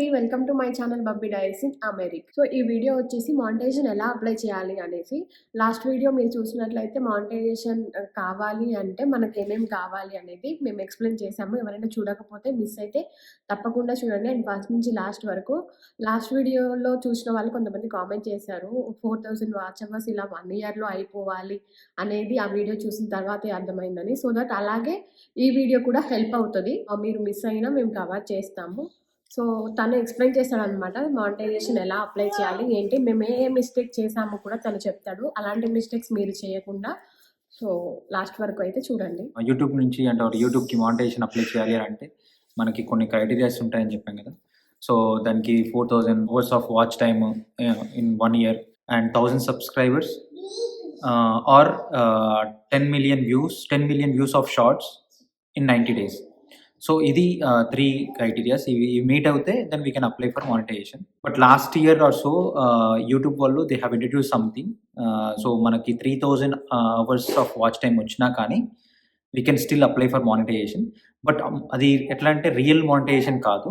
అండి. Welcome to my channel Bubby diaries in America. So ఈ video వచ్చేసి monetisation ఎలా అప్లై చేయాలి అనేసి లాస్ట్ వీడియో మీరు చూసినట్లయితే మానిటైజేషన్ కావాలి అంటే మనకి ఏమేమి కావాలి అనేది మేము ఎక్స్ప్లెయిన్ చేసాము ఎవరైనా చూడకపోతే మిస్ అయితే తప్పకుండా చూడండి. అండ్ ఫస్ట్ నుంచి లాస్ట్ వరకు లాస్ట్ వీడియోలో చూసిన వాళ్ళు కొంతమంది కామెంట్ చేశారు ఫోర్ థౌసండ్ వాచ్ అవర్స్ ఇలా వన్ ఇయర్లో అయిపోవాలి అనేది ఆ వీడియో చూసిన తర్వాతే అర్థమైందని. సో దట్ అలాగే ఈ వీడియో కూడా హెల్ప్ అవుతుంది. మీరు మిస్ అయినా మేము కవర్ చేస్తాము. సో తను ఎక్స్ప్లెయిన్ చేస్తాడు అనమాట మానిటైజేషన్ ఎలా అప్లై చేయాలి? ఏంటి? మేము ఏ మిస్టేక్ చేసామో కూడా తను చెప్తాడు. అలాంటి మిస్టేక్స్ మీరు చేయకుండా సో లాస్ట్ వరకు అయితే చూడండి. యూట్యూబ్ నుంచి అంటే యూట్యూబ్కి మానిటైజేషన్ అప్లై చేయాలి అంటే మనకి కొన్ని క్రైటీరియాస్ ఉంటాయని చెప్పాం కదా. సో దానికి four thousand hours of watch time in one year and thousand subscribers or ten million views ten million views of shorts in ninety days. So ఇది త్రీ క్రైటీరియాస్ ఇవి మీట్ అవుతే then we can apply for monetization but last year or so YouTube వాళ్ళు they have introduce something so మనకి three thousand hours of watch time వచ్చినా కానీ we can still apply for monetization but అది ఎట్లా అంటే real monetisation కాదు.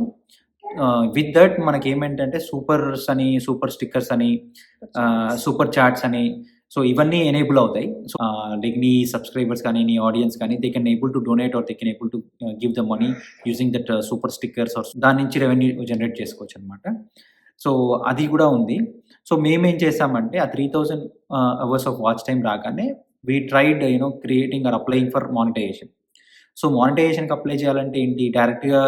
With that మనకి ఏమేంటంటే సూపర్స్ అని సూపర్ స్టిక్కర్స్ అని సూపర్ చాట్స్ అని సో ఇవన్నీ ఎనేబుల్ అవుతాయి. సో లైక్ నీ సబ్స్క్రైబర్స్ కానీ నీ ఆడియన్స్ కానీ they can able to donate or they can able to give the money using that super stickers or దాని నుంచి రెవెన్యూ జనరేట్ చేసుకోవచ్చు అనమాట సో అది కూడా ఉంది. సో మేమేం చేసామంటే ఆ three thousand hours of watch time రాగానే we tried you know creating or applying for monetization so మానిటైజేషన్కి apply చేయాలంటే ఏంటి? డైరెక్ట్గా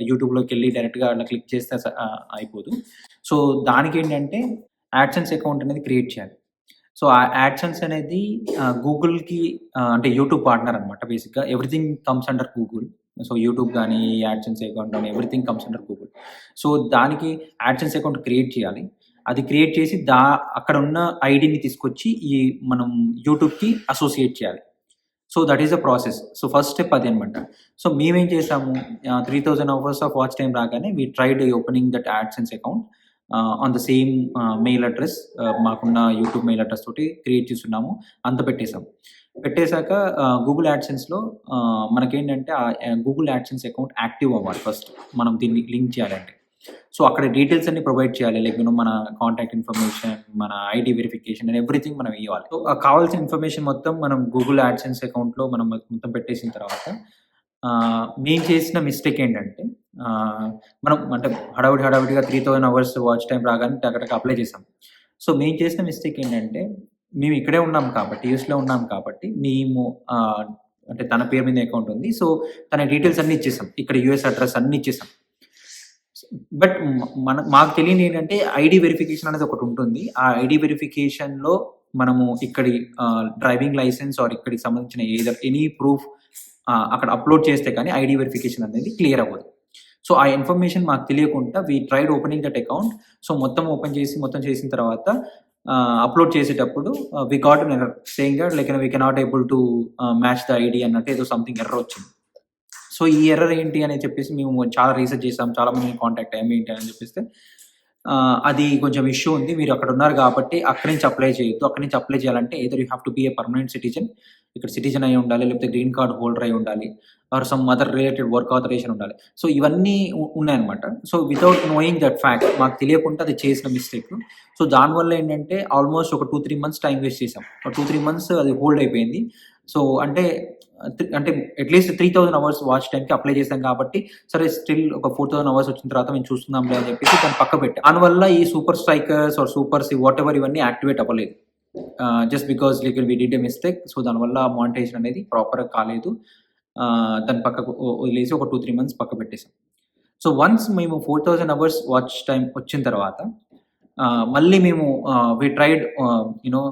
యూట్యూబ్లోకి వెళ్ళి డైరెక్ట్గా అలా క్లిక్ చేస్తే స- అయిపోదు. సో దానికి ఏంటంటే యాడ్సెన్స్ అకౌంట్ అనేది క్రియేట్ చేయాలి. సో ఆ యాడ్సెన్స్ అనేది గూగుల్కి అంటే యూట్యూబ్ పార్ట్నర్ అనమాట బేసిక్గా. Everything comes under Google. So YouTube కానీ యాడ్సెన్స్ అకౌంట్ కానీ everything comes under Google. So దానికి యాడ్సెన్స్ అకౌంట్ క్రియేట్ చేయాలి. అది క్రియేట్ చేసి దా అక్కడ ఉన్న ఐడిని తీసుకొచ్చి ఈ మనం యూట్యూబ్కి అసోసియేట్ చేయాలి. So that is the process. So first step అది అనమాట సో మేమేం చేసాము three thousand hours of watch time రాగానే we tried opening that AdSense account. On the same mail address మాకున్న యూట్యూబ్ మెయిల్ అడ్రస్ తోటి క్రియేట్ చేస్తున్నాము. అంత పెట్టేశాం. పెట్టేశాక గూగుల్ యాడ్సెన్స్లో మనకేంటంటే గూగుల్ యాడ్సెన్స్ అకౌంట్ యాక్టివ్ అవ్వాలి ఫస్ట్ మనం దీన్ని లింక్ చేయాలంటే. సో అక్కడ డీటెయిల్స్ అన్ని ప్రొవైడ్ చేయాలి. లైక్ యూనో మన కాంటాక్ట్ ఇన్ఫర్మేషన్ మన ఐడి వెరిఫికేషన్ అండ్ ఎవ్రీథింగ్ మనం ఇవ్వాలి. సో కావాల్సిన ఇన్ఫర్మేషన్ మొత్తం మనం గూగుల్ యాడ్సెన్స్ అకౌంట్లో మనం మొత్తం పెట్టేసిన తర్వాత మేము చేసిన మిస్టేక్ ఏంటంటే మనం అంటే హడావిడి హడావిడిగా three thousand hours watch time రాగానే అక్కడ అప్లై చేసాం సో మేము చేసిన మిస్టేక్ ఏంటంటే మేము ఇక్కడే ఉన్నాం కాబట్టి యూఎస్లో ఉన్నాం కాబట్టి మేము అంటే తన పేరు మీద అకౌంట్ ఉంది. సో తన డీటెయిల్స్ అన్ని ఇచ్చేసాం ఇక్కడ యూఎస్ అడ్రస్ అన్ని ఇచ్చేసాం బట్ మన మాకు తెలియని ఏంటంటే ఐడి వెరిఫికేషన్ అనేది ఒకటి ఉంటుంది. ఆ ఐడి వెరిఫికేషన్లో మనము ఇక్కడి డ్రైవింగ్ లైసెన్స్ ఆర్ ఇక్కడికి సంబంధించిన ఏదో ఎనీ ప్రూఫ్ అక్కడ అప్లోడ్ చేస్తే కానీ ఐడి వెరిఫికేషన్ అనేది క్లియర్ అవ్వదు. సో ఆ ఇన్ఫర్మేషన్ మాకు తెలియకుండా we tried opening that account so మొత్తం ఓపెన్ చేసి మొత్తం చేసిన తర్వాత అప్లోడ్ చేసేటప్పుడు we got error saying that like we cannot able to match the ID అన్నట్టు ఏదో సంథింగ్ ఎర్రర్ వచ్చింది. సో ఈ ఎర్రర్ ఏంటి అని చెప్పేసి మేము చాలా రీసెర్చ్ చేసాం చాలా మందిని కాంటాక్ట్ అయ్యాం ఏంటి అని చెప్పేస్తే అది కొంచెం ఇష్యూ ఉంది. మీరు అక్కడ ఉన్నారు కాబట్టి అక్కడి నుంచి అప్లై చేయొద్దు. అక్కడి నుంచి అప్లై చేయాలంటే ఏదో you have to be a permanent citizen ఇక్కడ సిటిజన్ అయి ఉండాలి లేకపోతే గ్రీన్ కార్డ్ హోల్డర్ అయి ఉండాలి or some other related work authorization ఉండాలి. సో ఇవన్నీ ఉన్నాయన్నమాట. So without knowing that fact మాకు తెలియకుండా అది చేసిన మిస్టేక్ సో దానివల్ల ఏంటంటే ఆల్మోస్ట్ ఒక two three months time waste చేసాం టూ త్రీ మంత్స్ అది హోల్డ్ అయిపోయింది. సో అంటే అంటే at least three thousand hours watch టైంకి అప్లై చేసాం కాబట్టి సరే స్టిల్ ఒక ఫోర్ థౌసండ్ అవర్స్ వచ్చిన తర్వాత మేము చూస్తున్నాంలే అని చెప్పేసి దాన్ని పక్క పెట్టాం. దానివల్ల ఈ super strikers or supers whatever ఇవన్నీ యాక్టివేట్ అవ్వలేదు. Just because like we did mistake so దానివల్ల మానిటైజేషన్ అనేది ప్రాపర్గా కాలేదు. దాని పక్కకు వదిలేసి ఒక టూ త్రీ మంత్స్ పక్క పెట్టేసాం సో వన్స్ మేము four thousand hours watch time వచ్చిన తర్వాత మళ్ళీ మేము వి ట్రైడ్ యూనో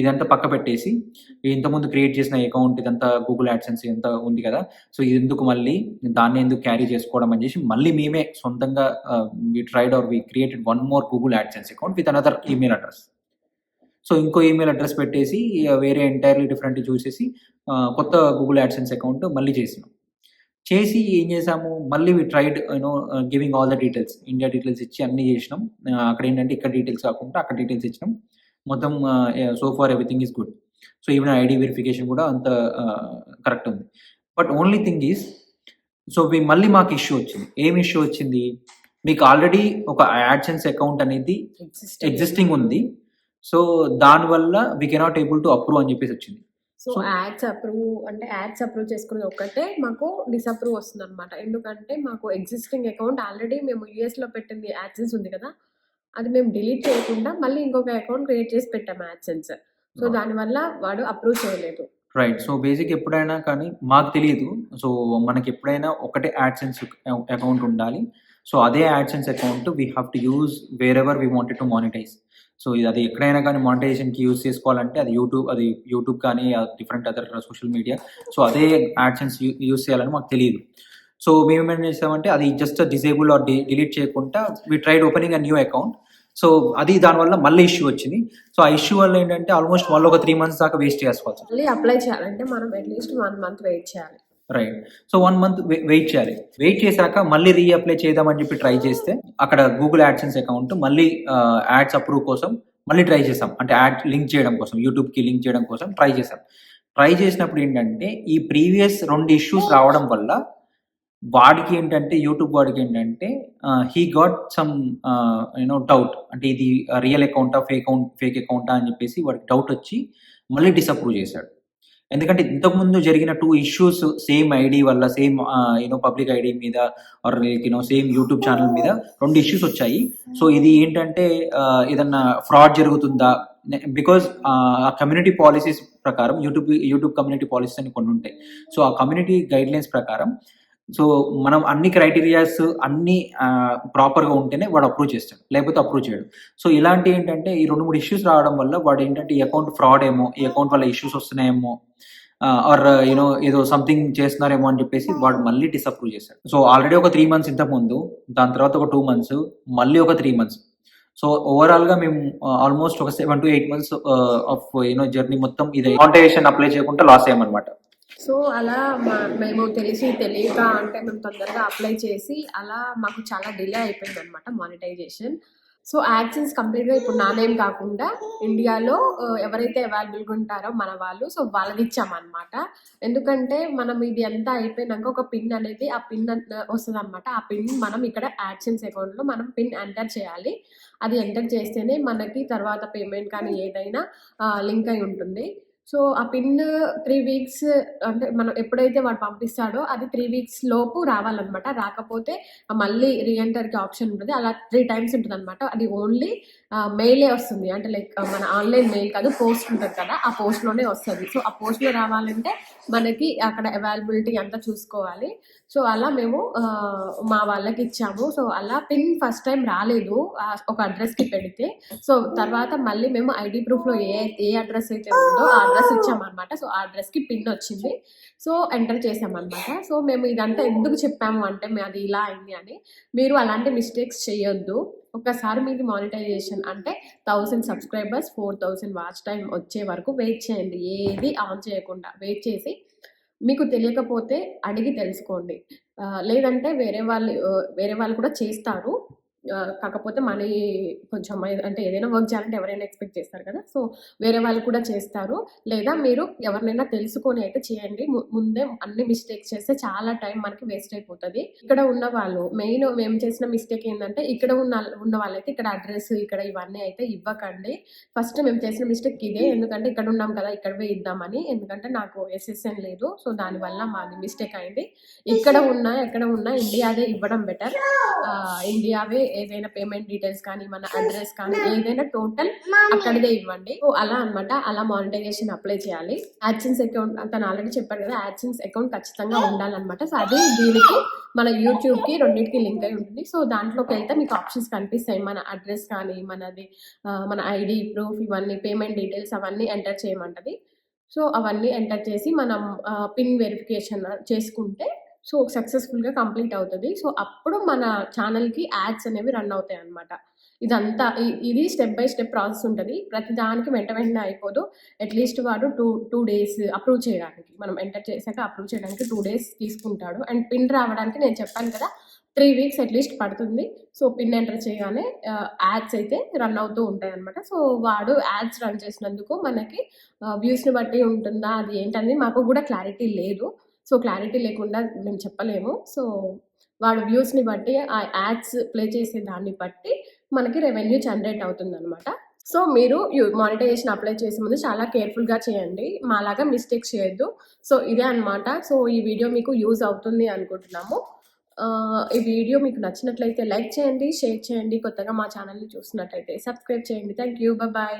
ఇదంతా పక్క పెట్టేసి ఇంతకుముందు క్రియేట్ చేసిన అకౌంట్ ఇదంతా గూగుల్ యాడ్సెన్స్ ఇదంతా ఉంది కదా సో ఇది ఎందుకు మళ్ళీ దాన్ని ఎందుకు క్యారీ చేసుకోవడం అని చేసి మళ్ళీ మేమే సొంతంగా we tried or we created one more Google AdSense account with another email address so ఇంకో ఈమెయిల్ అడ్రస్ పెట్టేసి వేరే ఎంటైర్లీ డిఫరెంట్ చూసేసి కొత్త గూగుల్ యాడ్సెన్స్ అకౌంట్ మళ్ళీ చేసినాం. చేసి ఏం చేసాము మళ్ళీ we tried you know giving all the details India details ఇచ్చి అన్ని చేసినాం. అక్కడ ఏంటంటే ఇక్కడ డీటెయిల్స్ కాకుండా అక్కడ డీటెయిల్స్ ఇచ్చినాం. మొత్తం so far everything is good so even ID verification కూడా అంత కరెక్ట్ ఉంది. But only thing is so మళ్ళీ మాకు ఇష్యూ వచ్చింది. ఏం ఇష్యూ వచ్చింది? మీకు ఆల్రెడీ ఒక యాడ్సెన్స్ అకౌంట్ అనేది ఎగ్జిస్టింగ్ ఉంది. సో దానివల్ల we cannot able to approve అని చెప్పేసి వచ్చింది. సో యాడ్స్ అప్రూవ్ అంటే యాడ్స్ అప్రూవ్ చేసుకునేది ఒక్కటే మాకు డిసప్రూవ్ వస్తుంది అనమాట ఎందుకంటే మాకు ఎగ్జిస్టింగ్ అకౌంట్ ఆల్రెడీ మేము US లో పెట్టింది యాడ్సెన్స్ ఉంది కదా. అది మేము డిలీట్ చేయకుండా మళ్ళీ ఇంకొక అకౌంట్ క్రియేట్ చేసి పెట్టాము యాడ్సెన్స్. సో దానివల్ల వాడు అప్రూవ్ చేయలేదు. రైట్ సో బేసిక్ ఎప్పుడైనా కానీ మాకు తెలియదు. సో మనకి ఎప్పుడైనా ఒకటే యాడ్సెన్స్ అకౌంట్ ఉండాలి. సో అదే AdSense account we have to use wherever we wanted to monetize so ఇది అది ఎక్కడైనా కానీ మానిటైజేషన్కి యూజ్ చేసుకోవాలంటే అది యూట్యూబ్ అది యూట్యూబ్ కానీ different other social media so అదే యాడ్సెన్స్ యూజ్ చేయాలని మాకు తెలియదు. సో మేము ఏం చేసామంటే అది జస్ట్ డిసేబుల్ ఆర్ డిలీట్ చేయకుండా we tried opening a new account so అది దానివల్ల మళ్ళీ ఇష్యూ వచ్చింది. సో ఆ ఇష్యూ వల్ల ఏంటంటే ఆల్మోస్ట్ వాళ్ళు ఒక త్రీ మంత్స్ దాకా వేస్ట్ చేసుకోవాల్సి వచ్చింది. మళ్ళీ అప్లై చేయాలంటే మనం at least one month wait చేయాలి. Right so one month wait చేయాలి. వెయిట్ చేశాక మళ్ళీ రీఅప్లై చేద్దామని చెప్పి ట్రై చేస్తే అక్కడ గూగుల్ యాడ్సెన్స్ అకౌంట్ మళ్ళీ యాడ్స్ అప్రూవ్ కోసం మళ్ళీ ట్రై చేసాం అంటే యాడ్ లింక్ చేయడం కోసం యూట్యూబ్కి లింక్ చేయడం కోసం ట్రై చేసాం ట్రై చేసినప్పుడు ఏంటంటే ఈ ప్రీవియస్ రెండు ఇష్యూస్ రావడం వల్ల వాడికి ఏంటంటే యూట్యూబ్ వాడికి ఏంటంటే he got some you know doubt అంటే ఇది రియల్ అకౌంటా ఫేక్ అకౌంట్ ఫేక్ అకౌంటా అని చెప్పేసి వాడికి డౌట్ వచ్చి మళ్ళీ డిసప్రూవ్ చేశాడు. ఎందుకంటే ఇంతకుముందు జరిగిన టూ ఇష్యూస్ సేమ్ ఐడి వల్ల same you know public ID మీద or you know same YouTube channel మీద రెండు ఇష్యూస్ వచ్చాయి. సో ఇది ఏంటంటే ఏదన్నా ఫ్రాడ్ జరుగుతుందా? బికాజ్ ఆ కమ్యూనిటీ పాలసీస్ ప్రకారం యూట్యూబ్ యూట్యూబ్ కమ్యూనిటీ పాలసీస్ అని కొన్ని ఉంటాయి. సో ఆ కమ్యూనిటీ గైడ్ లైన్స్ ప్రకారం సో మనం అన్ని క్రైటీరియాస్ అన్ని ప్రాపర్గా ఉంటేనే వాడు అప్రూవ్ చేస్తాడు. లేకపోతే అప్రూవ్ చేయడు. సో ఇలాంటి ఏంటంటే ఈ రెండు మూడు ఇష్యూస్ రావడం వల్ల వాడు ఏంటంటే ఈ అకౌంట్ ఫ్రాడ్ ఏమో ఈ అకౌంట్ వల్ల ఇష్యూస్ వస్తున్నాయేమో ఆర్ యూనో ఏదో సంథింగ్ చేస్తున్నారేమో అని చెప్పేసి వాడు మళ్ళీ డిసప్రూవ్ చేశాడు సో ఆల్రెడీ ఒక త్రీ మంత్స్ ఇంతకు ముందు దాని తర్వాత ఒక టూ మంత్స్ మళ్ళీ ఒక త్రీ మంత్స్ సో ఓవరాల్గా మేము ఆల్మోస్ట్ ఒక seven to eight months of you know journey మొత్తం ఇది. కాంటేషన్ అప్లై చేయకుండా లాస్ అయ్యామన్నమాట. సో అలా మా- మేము తెలిసి తెలియక అంటే మేము తొందరగా అప్లై చేసి అలా మాకు చాలా డిలే అయిపోయింది అనమాట మానిటైజేషన్. సో యాక్సెన్స్ కంప్లీట్గా ఇప్పుడు నానేం కాకుండా ఇండియాలో ఎవరైతే అవైలబుల్గా ఉంటారో మన వాళ్ళు సో వాళ్ళది ఇచ్చామన్నమాట. ఎందుకంటే మనం ఇది ఎంత అయిపోయినాక ఒక పిన్ అనేది ఆ పిన్ వస్తుంది అనమాట ఆ పిన్ మనం ఇక్కడ యాక్సెన్స్ అకౌంట్లో మనం పిన్ ఎంటర్ చేయాలి. అది ఎంటర్ చేస్తేనే మనకి తర్వాత పేమెంట్ కానీ ఏదైనా లింక్ అయి ఉంటుంది. సో ఆ పిన్ త్రీ వీక్స్ అంటే మనం ఎప్పుడైతే వాడు పంపిస్తాడో అది త్రీ వీక్స్ లోపు రావాలన్నమాట. రాకపోతే మళ్ళీ రీఎంటర్కి ఆప్షన్ ఉంటుంది. అలా త్రీ టైమ్స్ ఉంటుంది అనమాట అది ఓన్లీ మెయిలే వస్తుంది. అంటే లైక్ మన ఆన్లైన్ మెయిల్ కాదు పోస్ట్ ఉంటుంది కదా ఆ పోస్ట్లోనే వస్తుంది. సో ఆ పోస్ట్లో రావాలంటే మనకి అక్కడ అవైలబిలిటీ అంతా చూసుకోవాలి. సో అలా మేము మా వాళ్ళకి ఇచ్చాము. సో అలా పిన్ ఫస్ట్ టైం రాలేదు ఒక అడ్రస్కి పెడితే. సో తర్వాత మళ్ళీ మేము ఐడి ప్రూఫ్లో ఏ ఏ అడ్రస్ అయితే ఉందో ఆ అడ్రస్ ఇచ్చామన్నమాట. సో ఆ అడ్రస్కి పిన్ వచ్చింది. సో ఎంటర్ చేసామన్నమాట. సో మేము ఇదంతా ఎందుకు చెప్పాము అంటే అది ఇలా అయింది అని. మీరు అలాంటి మిస్టేక్స్ చేయొద్దు. ఒకసారి మీది మానిటైజేషన్ అంటే thousand subscribers four thousand watch time వచ్చే వరకు వెయిట్ చేయండి. ఏది ఆన్ చేయకుండా వెయిట్ చేసి మీకు తెలియకపోతే అడిగి తెలుసుకోండి. లేదంటే వేరే వాళ్ళు వేరే వాళ్ళు కూడా చేస్తారు. కాకపోతే మనీ కొంచెం అంటే ఏదైనా వర్క్ చేయాలంటే ఎవరైనా ఎక్స్పెక్ట్ చేస్తారు కదా. సో వేరే వాళ్ళు కూడా చేస్తారు. లేదా మీరు ఎవరినైనా తెలుసుకొని అయితే చేయండి. ము- ముందే అన్ని మిస్టేక్స్ చేస్తే చాలా టైం మనకి వేస్ట్ అయిపోతుంది. ఇక్కడ ఉన్న వాళ్ళు మెయిన్ మేము చేసిన మిస్టేక్ ఏంటంటే ఇక్కడ ఉన్న ఉన్న వాళ్ళైతే ఇక్కడ అడ్రస్ ఇక్కడ ఇవన్నీ అయితే ఇవ్వకండి. ఫస్ట్ మేము చేసిన మిస్టేక్ ఇదే. ఎందుకంటే ఇక్కడ ఉన్నాం కదా ఇక్కడవే ఇద్దామని. ఎందుకంటే నాకు ఎస్ఎస్ఎన్ లేదు. సో దానివల్ల మాది మిస్టేక్ అయింది. ఇక్కడ ఉన్నా ఎక్కడ ఉన్నా ఇండియాదే ఇవ్వడం బెటర్ ఇండియావే ఏదైనా పేమెంట్ డీటెయిల్స్ కానీ మన అడ్రస్ కానీ ఏదైనా టోటల్ అక్కడిదే ఇవ్వండి. సో అలా అన్నమాట. అలా మానిటైజేషన్ అప్లై చేయాలి. యాడ్సెన్స్ అకౌంట్ తను ఆల్రెడీ చెప్పాడు కదా యాడ్సెన్స్ అకౌంట్ ఖచ్చితంగా ఉండాలన్నమాట. సో అది దీనికి మన యూట్యూబ్కి రెండింటికి లింక్ అయి ఉంటుంది. సో దాంట్లోకి వెళ్తే మీకు ఆప్షన్స్ కనిపిస్తాయి. మన అడ్రస్ కానీ మనది మన ఐడి ప్రూఫ్ ఇవన్నీ పేమెంట్ డీటెయిల్స్ అవన్నీ ఎంటర్ చేయమంటది. సో అవన్నీ ఎంటర్ చేసి మనం పిన్ వెరిఫికేషన్ చేసుకుంటే సో సక్సెస్ఫుల్గా కంప్లీట్ అవుతుంది. సో అప్పుడు మన ఛానల్కి యాడ్స్ అనేవి రన్ అవుతాయి అన్నమాట. ఇదంతా ఇది స్టెప్ బై స్టెప్ ప్రాసెస్ ఉంటుంది. ప్రతి దానికి వెంట వెంటనే అయిపోదు. అట్లీస్ట్ వాడు టూ టూ డేస్ అప్రూవ్ చేయడానికి మనం ఎంటర్ చేశాక అప్రూవ్ చేయడానికి టూ డేస్ తీసుకుంటాడు. అండ్ పిన్ రావడానికి నేను చెప్పాను కదా త్రీ వీక్స్ అట్లీస్ట్ పడుతుంది. సో పిన్ ఎంటర్ చేయగానే యాడ్స్ అయితే రన్ అవుతూ ఉంటాయి అనమాట సో వాడు యాడ్స్ రన్ చేసినందుకు మనకి వ్యూస్ని బట్టి ఉంటుందా అది ఏంటనేది మాకు కూడా క్లారిటీ లేదు. సో క్లారిటీ లేకుండా మేము చెప్పలేము. సో వాడు వ్యూస్ని బట్టి ఆ యాడ్స్ ప్లే చేసే దాన్ని బట్టి మనకి రెవెన్యూ జనరేట్ అవుతుందన్నమాట. సో మీరు మానిటైజేషన్ అప్లై చేసే ముందు చాలా కేర్ఫుల్గా చేయండి. మాలాగా మిస్టేక్స్ చేయొద్దు. సో ఇదే అన్నమాట. సో ఈ వీడియో మీకు యూజ్ అవుతుంది అనుకుంటున్నాము. ఈ వీడియో మీకు నచ్చినట్లయితే లైక్ చేయండి షేర్ చేయండి. కొత్తగా మా ఛానల్ని చూసినట్లయితే సబ్స్క్రైబ్ చేయండి. Thank you bye